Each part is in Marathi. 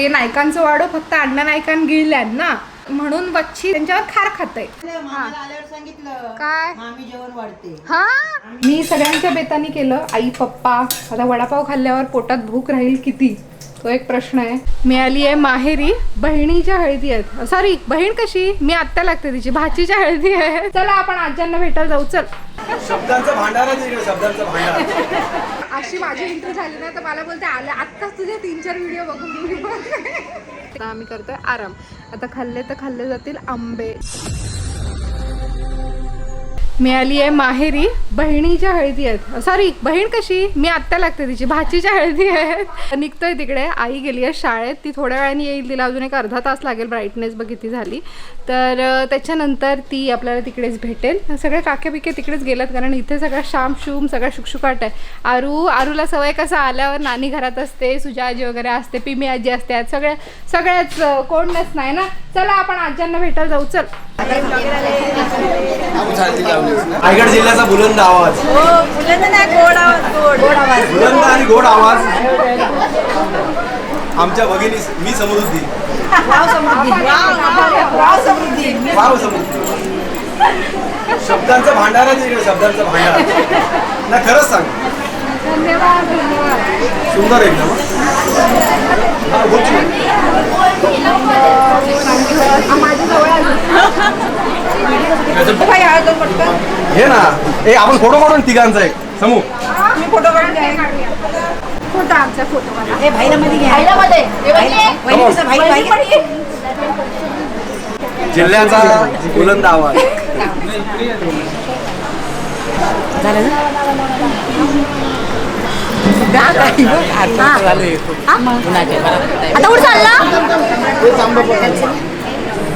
ते नायकांचं वाडो फक्त अण्णा नायकान गिळल्यान ना. म्हणून वच्छी त्यांच्यावर खार खातय. मामाला आल्यावर सांगितलं काय? हा? मी सगळ्यांच्या बेतानी केलं आई पप्पा आता वडापाव खाल्ल्यावर पोटात भूक राहील किती? तो एक प्रश्न आहे. मिळाली आहे माहेरी बहिणीच्या हळदी आहेत. सॉरी बहीण कशी? मी आत्ता लागते तिची. भाचीच्या हळदी आहे. चला आपण आज्यांना भेटायला जाऊ. चल. शब्दांचं इकडे शब्दांचं भांडार. अशी माझी एंट्री झाली ना तर मला बोलते आले आत्ताच तुझे तीन चार व्हिडिओ बघून आम्ही करतोय आराम. आता खाल्ले तर खाल्ले जातील आंबे. मिळाली आहे माहेरी. बहिणीच्या हळदी आहेत. सॉरी बहीण कशी? मी आत्ता लागते तिची. भाचीच्या हळदी आहेत. निघतोय तिकडे. आई गेली आहे शाळेत. ती थोड्या वेळाने येईल. तिला अजून एक अर्धा तास लागेल. ब्राईटनेस बघ किती झाली. तर त्याच्यानंतर ती आपल्याला तिकडेच भेटेल. सगळे काके तिकडेच गेलात कारण इथे सगळं शाम शूम सगळा शुकशुकाट आहे. आरू आरूला सवय कसं आल्यावर नानी घरात असते सुजा आजी वगैरे असते पिमी आजी असते. सगळ्या सगळ्याच कोणच नाही ना. चला आपण आज्यांना भेटायला जाऊ. चल. रायगड जिल्ह्याचा बुलंद आवाज. बुलंद आणि गोड आवाज. आमच्या भगिनी मी समृद्धी. वाव समृद्धी. शब्दांचं भांडारच इकडे शब्दांचं भांडार. ना खरंच सांग. धन्यवाद सुंदर एकदम. हे ना. ए आपण फोटो काढून तिघांचा एक. समूह फोटो आमचा फोटो भाईला मध्ये जिल्ह्याचा बुलंद आवाज. झालं ना आता उठ चालला.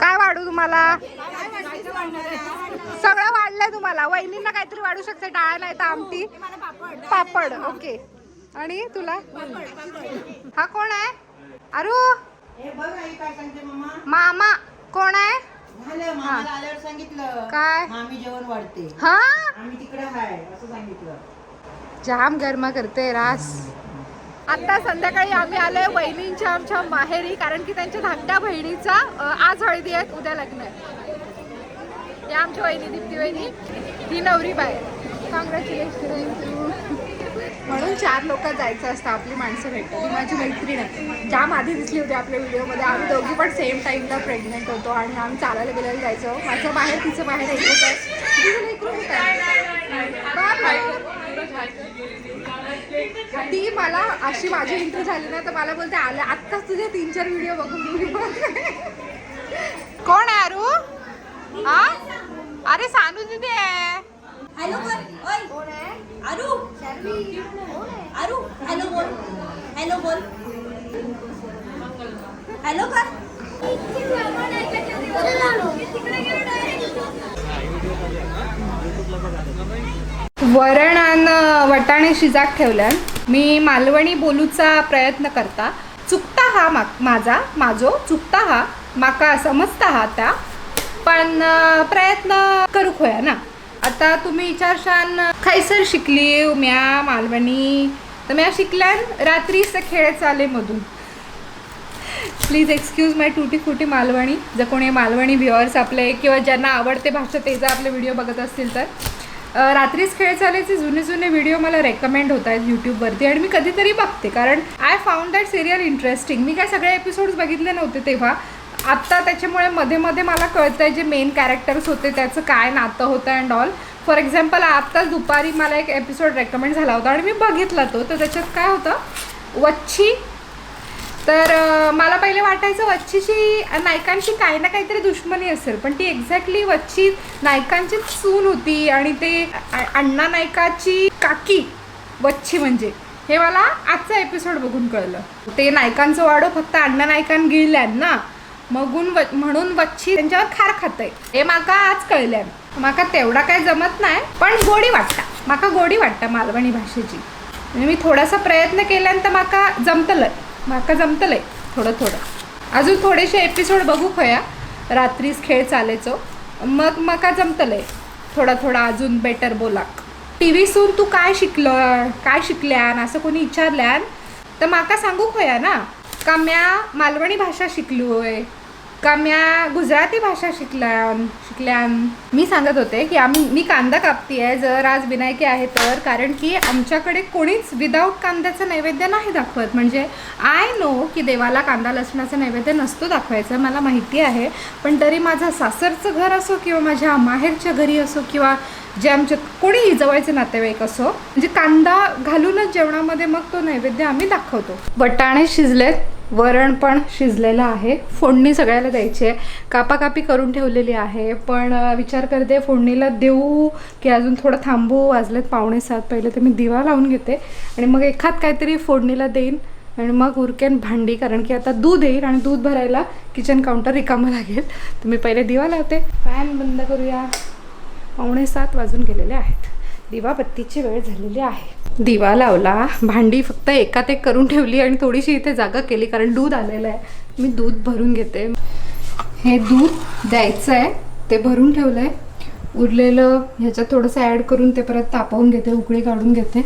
काय वाढू तुम्हाला? सगळं वाढलंय तुम्हाला. वहिनींना काहीतरी वाढू शकते. डाळ नाही तर आमटी. पापड. ओके. आणि तुला? हा कोण आहे? अरू? हे बघ आई काय सांगते मामा. मामा. कोण आहे? काय? मामी जेवण वाढते. हा? आम्ही तिकडे हाय असं सांगितलं. जाम गरमा करते रास. आता संध्याकाळी आम्ही आलोय वहिनींच्या आमच्या माहेरी कारण की त्यांच्या धाकट्या बहिणीचा आज हळदी आहेत उद्या लग्न आहे. या आमच्या वहिनी दीप्ती वहिनी. ही नवरी बाय कॉंग्रॅच्युलेशन म्हणून चार लोक जायचं असतं आपली माणसं भेटतात. ही माझी मैत्रीण आहे. जाम आधी दिसली होती आपल्या व्हिडिओमध्ये. आम्ही दोघी पण सेम टाईमला प्रेग्नेंट होतो आणि आम्ही चालायला गेलेलं जायचो. माझं बाहेर तिचं बाहेर एकच आहे तिचं लेकरू होतं. बाय. ती मला अशी माझी एंट्री झाली ना तर मला बोलते आले आत्ताच तुझे तीन चार व्हिडिओ बघून कोण आहे अरू? हा? अरे सानू दिदी आहे? हॅलो बोल ओय आरू आरू हॅलो बोल. हॅलो बोल. हॅलो कर. वरण आणि वटाणे शिजाक ठेवल्यान मी मालवणी बोलूचा प्रयत्न करता. चुकता हा मा माझा माझो चुकता हा माका समजता हा त्या. पण प्रयत्न करूक होया ना. आता तुम्ही विचारशान खैसर शिकली म्या मालवणी. तर म्या शिकल्यान रात्रीच खेळ चाले मधून. प्लीज एक्सक्यूज माय टुटी फुटी मालवणी. जर कोणी मालवणी व्ह्युअर्स आपले किंवा ज्यांना आवडते भाषा ते जर आपले व्हिडिओ बघत असतील तर. रात्रीच खेळ चालायचे जुने जुने व्हिडिओ मला रेकमेंड होत आहेत यूट्यूबवरती आणि मी कधीतरी बघते. कारण I found that serial interesting मी काय सगळे एपिसोड्स बघितले नव्हते तेव्हा. आत्ता त्याच्यामुळे मध्ये मध्ये मला आहे जे मेन कॅरेक्टर्स होते त्याचं काय नातं होतं अँड ऑल फॉर एक्झाम्पल आत्ताच दुपारी मला एक एपिसोड रेकमेंड झाला होता आणि मी बघितला तो. तर त्याच्यात काय होतं? वच्छी तर मला पहिले वाटायचं वच्छीची नायकांशी काही ना काहीतरी दुश्मनी असेल पण ती एक्झॅक्टली वच्छी नायकांची सून होती आणि ते अण्णा नायकाची काकी वच्छी म्हणजे. हे मला आजचा एपिसोड बघून कळलं. ते नायकांचं वाडो फक्त अण्णा नायकान गिळल्यान ना मगून व म्हणून वच्छी त्यांच्यावर खार खातय. हे माका आज कळल्यान माका तेवढा काही जमत नाही पण गोडी वाटता. माका गोडी वाटता मालवणी भाषेची. मी थोडासा प्रयत्न केल्यानंतर माका जमतलं माका जमतलंय थोडं थोडं. अजून थोडेसे एपिसोड बघू खया. रात्रीच खेळ चालेचो मग माका जमतलंय थोडा थोडा अजून बेटर बोलाक टी व्हीसून तू काय शिकलं काय शिकल्यान असं कोणी विचारल्यान? तर माका सांगू खया ना का म्या मालवणी भाषा शिकलोय? का म्या गुजराती भाषा शिकल्यान शिकल्यान. मी सांगत होते की आम्ही मी कांदा कापती आहे जर आज विनायकी आहे तर कारण की आमच्याकडे कोणीच विदाऊट कांद्याचं नैवेद्य नाही दाखवत. म्हणजे आय नो की देवाला कांदा लसणाचं नैवेद्य नसतो दाखवायचं मला माहिती आहे. पण तरी माझं सासरचं घर असो किंवा माझ्या माहेरच्या घरी असो किंवा जे आमच्या कोणीही जवळचे नातेवाईक असो म्हणजे कांदा घालूनच जेवणामध्ये मग तो नैवेद्य आम्ही दाखवतो. वटाणे शिजलेत. वरण पण शिजलेलं आहे. फोडणी सगळ्याला द्यायची आहे. कापाकापी करून ठेवलेली आहे. पण विचार करते फोडणीला देऊ की अजून थोडं थांबू? वाजलेत पावणे सात पहिले तर मी दिवा लावून घेते. आणि मग एखाद काहीतरी फोडणीला देईन. आणि मग उरकेन भांडी कारण की आता दूध येईल आणि दूध भरायला किचन काउंटर रिकामं लागेल. तर मी पहिले दिवा लावते. फॅन बंद करूया. पावणे सात वाजून गेलेले आहेत. दिवाबत्तीची वेळ झालेली आहे. दिवा लावला भांडी फक्त एकात एक करून ठेवली आणि थोडीशी इथे जागा केली कारण दूध आलेलं आहे. मी दूध भरून घेते. हे दूध द्यायचं आहे ते भरून ठेवलं आहे उरलेलं ह्याच्यात थोडंसं ॲड करून ते परत तापवून घेते उकळी काढून घेते.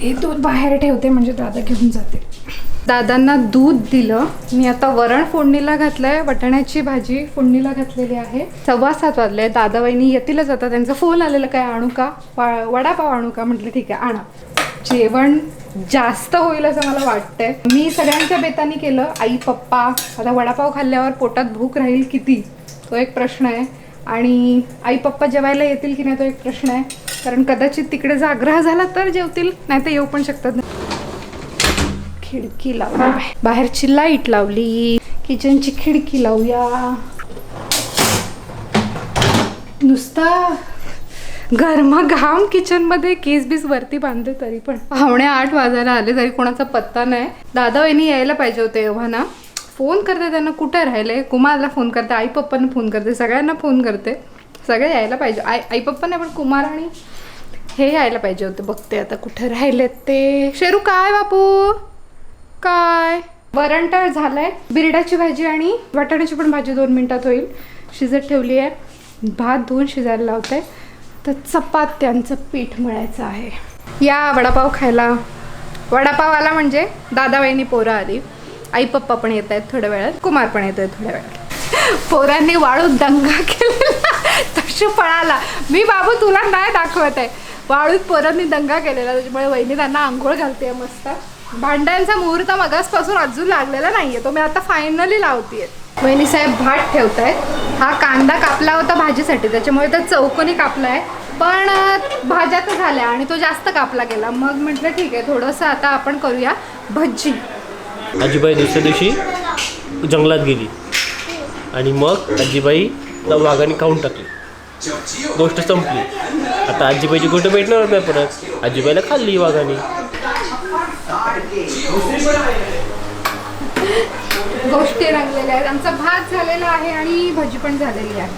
हे दूध बाहेर ठेवते म्हणजे दादा घेऊन जाते. दादांना दूध दिलं. मी आता वरण फोडणीला घातलंय. वटाण्याची भाजी फोडणीला घातलेली आहे. सव्वा सात वाजले. दादा वहिनी येतीलच आता. त्यांचा फोन आलेला काय? आणू का? वा- वडापाव आणू का? म्हटलं ठीक आहे आणा. जेवण जास्त होईल असं मला वाटतंय. मी सगळ्यांच्या बेतानी केलं. आई पप्पा आता वडापाव खाल्ल्यावर पोटात भूक राहील किती? तो एक प्रश्न आहे. आणि आई पप्पा जेवायला येतील की नाही तो एक प्रश्न आहे. कारण कदाचित तिकडे जर आग्रह झाला तर जेवतील नाही तर येऊ पण शकतात. खिडकी लावली. बाहेरची लाइट लावली. किचनची खिडकी लावूया. नुसता गरमाघाम किचनमध्ये केस बीस वरती बांधले तरी पण. पावणे आठ वाजायला आले तरी कोणाचा पत्ता नाही. दादा वहिनी यायला पाहिजे होते एव्हा ना. फोन करते त्यांना कुठे राहिले? कुमारला फोन करते आई पप्पांना फोन करते सगळ्यांना फोन करते. सगळे यायला पाहिजे. आई आई पप्पा नाही पण कुमार आणि हे यायला पाहिजे होते. बघते आता कुठे राहिलेत ते. शेरू काय बापू? काय? वरण तर झालंय. बिरडाची भाजी आणि वाटाण्याची पण भाजी दोन मिनिटात होईल. शिजत ठेवली आहे. भात धुवून शिजायला लावते. तर चपात्यांचं पीठ मळायचं आहे. या वडापाव खायला. वडापाव आला म्हणजे दादाबाईंनी पोरं आली आई पप्पा पण येत आहेत थोड्या वेळात. कुमार पण येत आहेत थोड्या वेळात. पोरांनी वाळू दंगा केलेला. तशी पळाला मी बाबू तुला नाही दाखवत आहे. वाळूत पोरांनी दंगा केलेला. त्याच्यामुळे वहिनी त्यांना आंघोळ घालते मस्त. भांड्यांचा मुहूर्त मगासपासून अजून लागलेला नाहीये. तो मी आता फायनली लावतीये. वहिनी साहेब भात ठेवतायत. हा कांदा कापला होता भाजीसाठी. त्याच्यामुळे तर चौकोनी कापलाय. पण भाज्या तर झाल्या आणि तो जास्त कापला गेला. मग म्हटलं ठीक आहे थोडंसं आता आपण करूया भजी आजीबाई दुसऱ्या दिवशी जंगलात गेली. आणि मग आजीबाई वाघाने खाऊन टाकली. गोष्ट संपली. आता आजीबाईची गोष्ट भेटणार नाही परत. आजीबाईला खाल्ली वाघाने. गोष्टी रंगलेल्या आहेत. आमचा भात झालेला आहे आणि भजी पण झालेली आहे.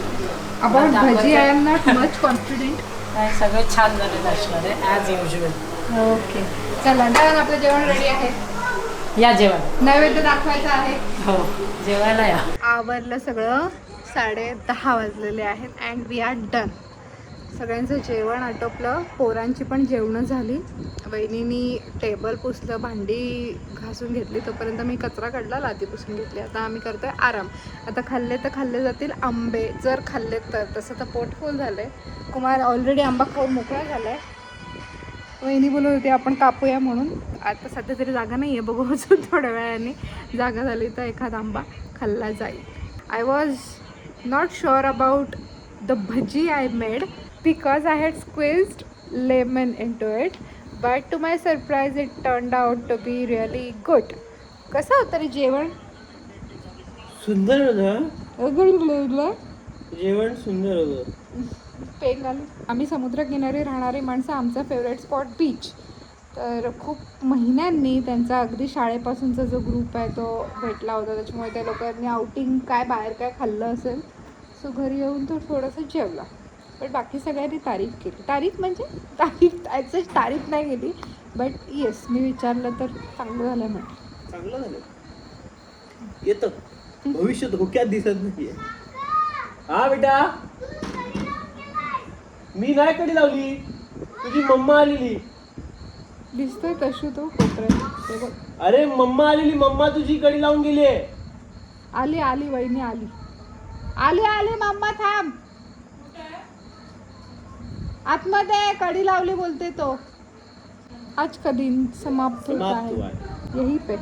About bhaji I am not much confident. नाही सगळं छान झालेलं असणार आहे ॲज युजल ओके. चला डन आपलं जेवण रेडी आहे. या जेवण. नैवेद्य दाखवायचा आहे. हो जेवायला या. आवरलं सगळं. साडे दहा वाजलेले आहेत अँड वी आर डन सगळ्यांचं जेवण आटोपलं पोरांची पण जेवणं झाली. वहिनीनी टेबल पुसलं भांडी घासून घेतली. तोपर्यंत मी कचरा काढला लादी पुसून घेतली. आता आम्ही करतोय आराम. आता खाल्ले तर खाल्ले जातील आंबे जर खाल्ले तर. तसं तर पोट फुल झालंय. कुमार ऑलरेडी आंबा खाऊ मोकळा झालाय. वहिनी बोलत होती आपण कापूया म्हणून. आता सध्या तरी जागा नाही आहे बघू अजून थोड्या वेळाने. जागा झाली तर एखादा आंबा खाल्ला जाईल. I was not sure about the bhaji I made because I had squeezed lemon into it but to my surprise it turn out to be really good कसं होतं रे जेवण? सुंदर होतं जेवण सुंदर होतं. पेन घालून आम्ही समुद्रकिनारी राहणारी माणसं आमचा फेवरेट स्पॉट बीच तर खूप महिन्यांनी त्यांचा अगदी शाळेपासूनचा जो ग्रुप आहे तो भेटला होता. त्याच्यामुळे त्या लोकांनी आउटिंग काय बाहेर काय खाल्लं असेल सो घरी येऊन तो थोडंसं जेवला. बट बाकी सगळ्यांनी तारीफ केली. तारीफ म्हणजे तारीफ ॲक्सेस तारीफ नाही केली बट येस मी विचारलं तर चांगलं झालं म्हटलं चांगलं झालं. येतं. भविष्य धोक्यात दिसत नाहीये. हा बेटा. मी नाही कडी लावली. तुझी मम्मा आलेली. दिसतोय कशू तो कोपऱ्यात. अरे मम्मा आलेली. मम्मा तुझी कडी लावून गेली आली आली वहिनी आली. आली आली माम्मा थांब. आतमध्ये कडी लावली बोलते तो. आज का दिन समाप्त होता है यही पे.